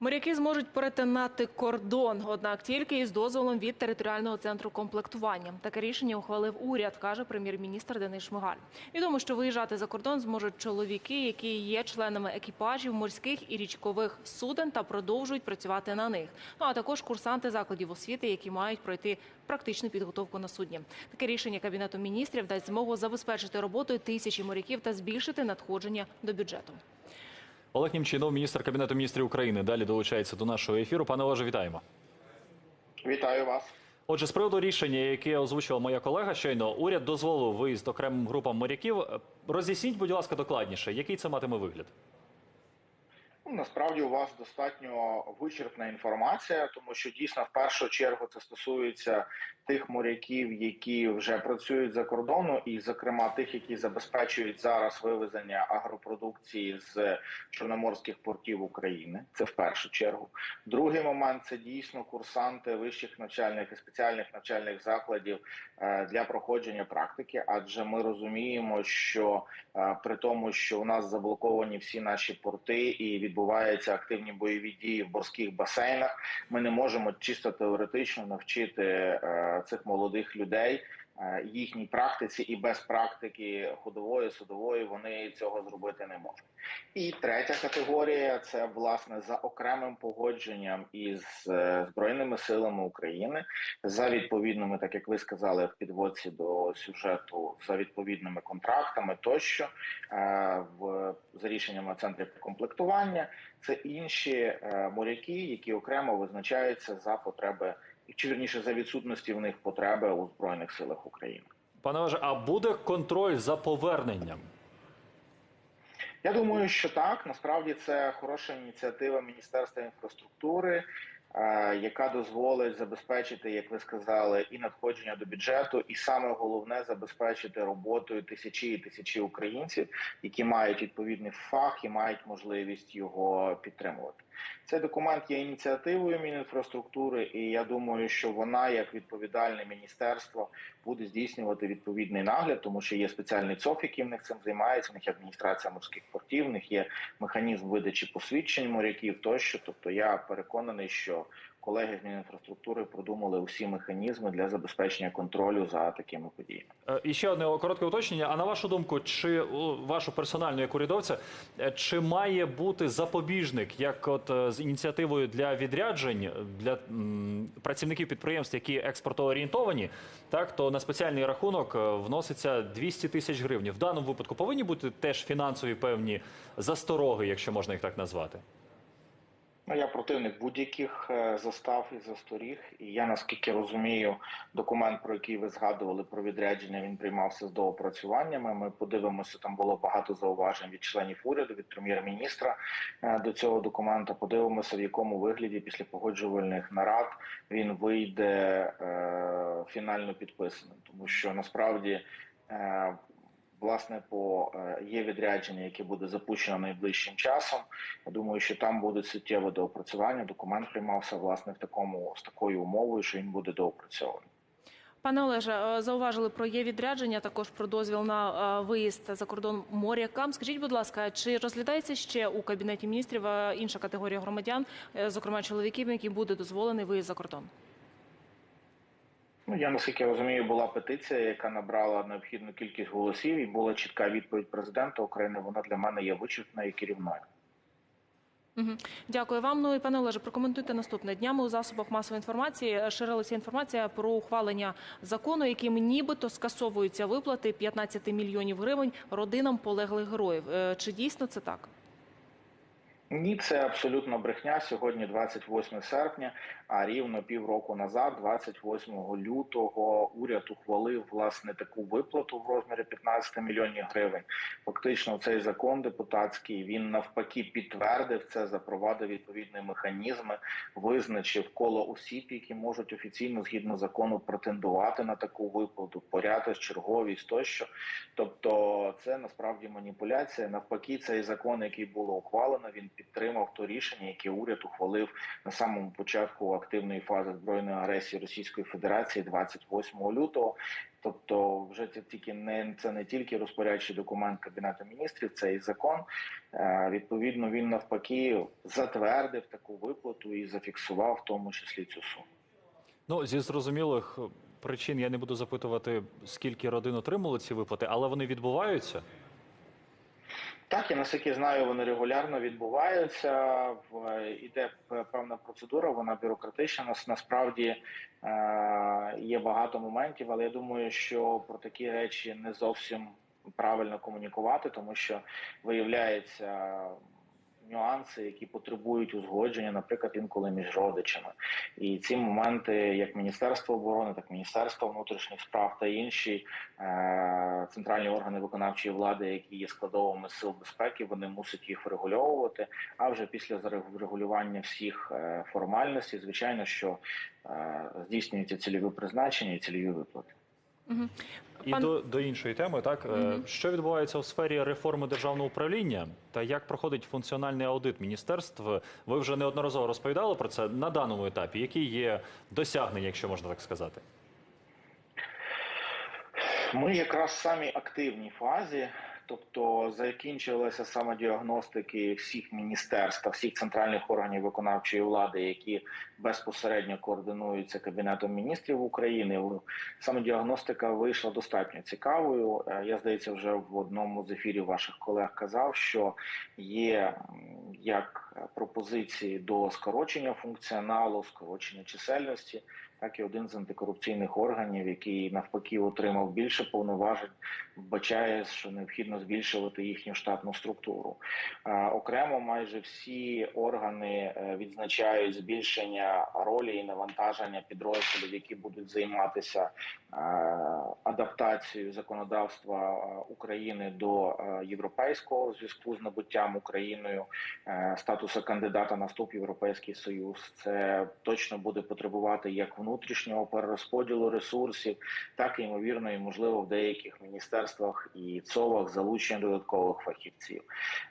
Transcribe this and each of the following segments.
Моряки зможуть перетинати кордон, однак тільки із дозволом від територіального центру комплектування. Таке рішення ухвалив уряд, каже прем'єр-міністр Денис Шмигаль. Відомо, що виїжджати за кордон зможуть чоловіки, які є членами екіпажів морських і річкових суден та продовжують працювати на них. Ну а також курсанти закладів освіти, які мають пройти практичну підготовку на судні. Таке рішення кабінету міністрів дасть змогу забезпечити роботою тисячі моряків та збільшити надходження до бюджету. Олег Німчинов, міністр кабінету міністрів України, далі долучається до нашого ефіру. Пане Олеже, вітаємо. Вітаю вас. Отже, з приводу рішення, яке озвучила моя колега, щойно уряд дозволив виїзд окремим групам моряків. Роз'ясніть, будь ласка, докладніше, який це матиме вигляд? Ну, Насправді у вас достатньо вичерпна інформація, тому що дійсно в першу чергу це стосується тих моряків, які вже працюють за кордону, і, зокрема, тих, які забезпечують зараз вивезення агропродукції з чорноморських портів України. Це в першу чергу. Другий момент це дійсно курсанти вищих навчальних і спеціальних навчальних закладів е, для проходження практики, адже ми розуміємо, що е, при тому, що у нас заблоковані всі наші порти і відбуваються активні бойові дії в морських басейнах, ми не можемо чисто теоретично навчити е, цих молодих людей їхній практиці, і без практики ходової судової вони цього зробити не можуть. І третя категорія це власне за окремим погодженням із е, збройними силами України за відповідними, так як ви сказали, в підводці до сюжету за відповідними контрактами, тощо е, в за рішеннями центрів комплектування. Це інші е, моряки, які окремо визначаються за потреби, чи вірніше за відсутності в них потреби у збройних силах України. Пане Олеже, а буде контроль за поверненням? Я думаю, що так. Насправді це хороша ініціатива Міністерства інфраструктури, е, яка дозволить забезпечити, як ви сказали, і надходження до бюджету, і саме головне забезпечити роботою тисячі і тисячі українців, які мають відповідний фах і мають можливість його підтримувати. Цей документ є ініціативою Мінінфраструктури, і я думаю, що вона, як відповідальне міністерство, буде здійснювати відповідний нагляд, тому що є спеціальний ЦОФ, який в них цим займається. В них є адміністрація морських портів, в них є механізм видачі посвідчень моряків тощо. Тобто, я переконаний, що колеги з Мінінфраструктури продумали усі механізми для забезпечення контролю за такими подіями. Е, І ще одне коротке уточнення. А на вашу думку, чи о, вашу персональну як урядовця, е, чи має бути запобіжник, як от е, з ініціативою для відряджень для працівників підприємств, які експортоорієнтовані, так то на спеціальний рахунок е, вноситься 200 тисяч гривень. В даному випадку повинні бути теж фінансові певні застороги, якщо можна їх так назвати. Ну, я противник будь-яких е, застав і засторіг. І я наскільки розумію, документ, про який ви згадували про відрядження, він приймався з доопрацюваннями. Ми подивимося, там було багато зауважень від членів уряду, від прем'єр-міністра е, до цього документа. Подивимося, в якому вигляді після погоджувальних нарад він вийде е, фінально підписаним, тому що насправді. Власне, по е, є відрядження, яке буде запущено найближчим часом. Я думаю, що там буде суттєве доопрацювання. Документ приймався власне в такому з такою умовою, що він буде доопрацьований. Пане Олеже, е, зауважили про є відрядження, також про дозвіл на е, виїзд за кордон морякам. Скажіть, будь ласка, чи розглядається ще у кабінеті міністрів інша категорія громадян, зокрема чоловіків, яким буде дозволений виїзд за кордон? Ну я наскільки розумію, була петиція, яка набрала необхідну кількість голосів, і була чітка відповідь президента України. Вона для мене є вичерпною і керівною. Угу. Дякую вам. Ну і пане Олеже, прокоментуйте наступне. Днями у засобах масової інформації ширилася інформація про ухвалення закону, яким нібито скасовуються виплати 15 мільйонів гривень родинам полеглих героїв. Е, Чи дійсно це так? Ні, це абсолютно брехня. Сьогодні 28 серпня, а рівно півроку назад, 28 лютого, уряд ухвалив власне таку виплату в розмірі 15 мільйонів гривень. Фактично, цей закон депутатський він навпаки підтвердив це, запровадив відповідні механізми, визначив коло осіб, які можуть офіційно згідно закону претендувати на таку виплату, порядок, черговість тощо. Тобто, це насправді маніпуляція. Навпаки, цей закон, який було ухвалено, він підтримав то рішення, яке уряд ухвалив на самому початку активної фази збройної агресії Російської Федерації 28 лютого. Тобто, вже це тільки не це не тільки розпорядчий документ кабінету міністрів, це і закон. Е, Відповідно, він навпаки затвердив таку виплату і зафіксував в тому числі цю суму. Ну, зі зрозумілих причин я не буду запитувати, скільки родин отримали ці виплати, але вони відбуваються. Так, я наскільки знаю, вони регулярно відбуваються. В іде певна процедура, вона бюрократична. Нас насправді е, є багато моментів, але я думаю, що про такі речі не зовсім правильно комунікувати, тому що виявляється. Нюанси, які потребують узгодження, наприклад, інколи між родичами, і ці моменти, як Міністерство оборони, так Міністерство внутрішніх справ та інші е, центральні органи виконавчої влади, які є складовими сил безпеки, вони мусять їх врегульовувати. А вже після врегулювання всіх е, формальностей, звичайно, що е, здійснюються цільові призначення і цільові виплати. І Пан- до, до іншої теми, так угу. Що відбувається у сфері реформи державного управління та як проходить функціональний аудит міністерств? Ви вже неодноразово розповідали про це на даному етапі. Які є досягнення, якщо можна так сказати? Ми якраз в самій активній фазі, тобто закінчилася саме діагностики всіх міністерств, всіх центральних органів виконавчої влади, які безпосередньо координуються кабінетом міністрів України. Саме діагностика вийшла достатньо цікавою. Е, Я здається, вже в одному з ефірів ваших колег казав, що є як пропозиції до скорочення функціоналу, скорочення чисельності так і один з антикорупційних органів, який навпаки отримав більше повноважень, вбачає, що необхідно збільшувати їхню штатну структуру. Е, Окремо, майже всі органи е, відзначають збільшення ролі і навантаження підрозділів, які будуть займатися е, адаптацією законодавства е, України до е, європейського зв'язку з набуттям Україною е, статусу кандидата на вступ в Європейський Союз. Це точно буде потребувати як внутрішнього перерозподілу ресурсів, так і ймовірно, і можливо в деяких міністерствах і ЦОВах залучення додаткових фахівців.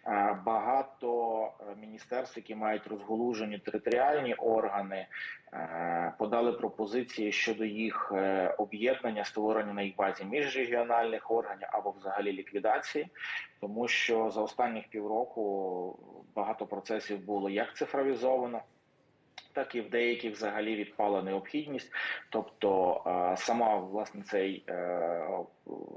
Е, Багато е, міністерств, які мають розголужені територіальні органи, е, подали пропозиції щодо їх об'єднання, створення на їх базі міжрегіональних органів або взагалі ліквідації, тому що за останніх півроку багато процесів було як цифровізовано. Так і в деяких взагалі відпала необхідність, тобто е, сама власне цей е,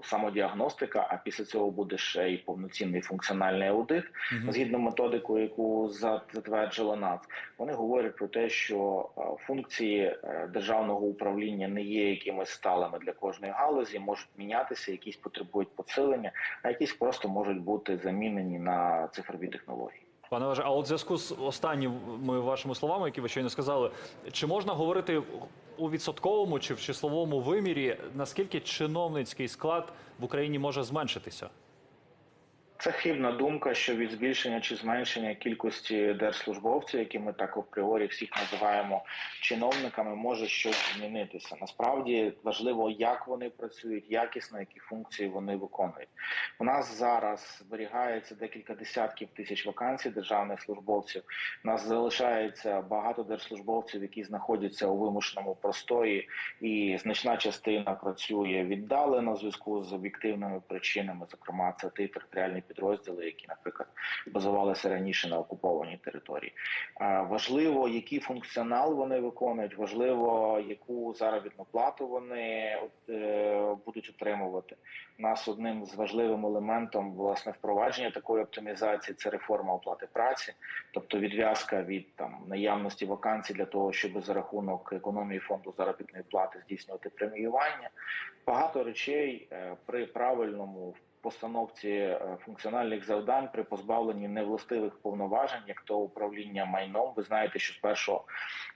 самодіагностика, а після цього буде ще й повноцінний функціональний аудит Мгм. згідно методику, яку затверджила НАЦ. Вони говорять про те, що е, функції державного управління не є якимись сталими для кожної галузі, можуть мінятися, якісь потребують посилення, а якісь просто можуть бути замінені на цифрові технології. Пане Олеже, а от в зв'язку з останніми вашими словами, які ви щойно сказали, чи можна говорити у відсотковому чи в числовому вимірі, наскільки чиновницький склад в Україні може зменшитися? Це хибна думка, що від збільшення чи зменшення кількості держслужбовців, які ми так апріорі всіх називаємо чиновниками, може щось змінитися. Насправді важливо, як вони працюють, якісно, які функції вони виконують. У нас зараз зберігається декілька десятків тисяч вакансій державних службовців. У нас залишається багато держслужбовців, які знаходяться у вимушеному простої, і значна частина працює віддалено в зв'язку з об'єктивними причинами, зокрема, це ті територіальні підрозділи, які, наприклад, базувалися раніше на окупованій території. Важливо, який функціонал вони виконують, важливо, яку заробітну плату вони е, будуть отримувати. У нас одним з важливим елементом власне впровадження такої оптимізації це реформа оплати праці, тобто відв'язка від там наявності вакансій для того, щоб за рахунок економії фонду заробітної плати здійснювати преміювання. Багато речей е, при правильному постановці е, функціональних завдань при позбавленні невластивих повноважень, як то управління майном. Ви знаєте, що з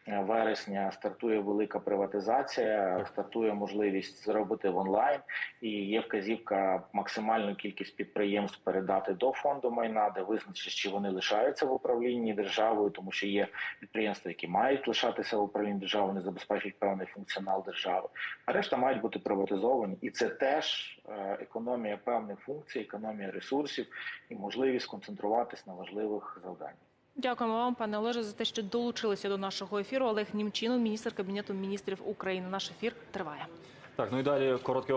1 вересня стартує велика приватизація, стартує можливість зробити в онлайн, і є вказівка максимальну кількість підприємств передати до фонду майна, де визначити, чи вони лишаються в управлінні державою, тому що є підприємства, які мають лишатися в управлінні держави, вони забезпечують певний функціонал держави. А решта мають бути приватизовані, і це теж е, економія певних функцій, економія ресурсів і можливість концентруватись на важливих завданнях. Дякуємо вам, пане Олеже, за те, що долучилися до нашого ефіру. Олег Німчинов, міністр кабінету міністрів України. Наш ефір триває. Так, ну і далі коротке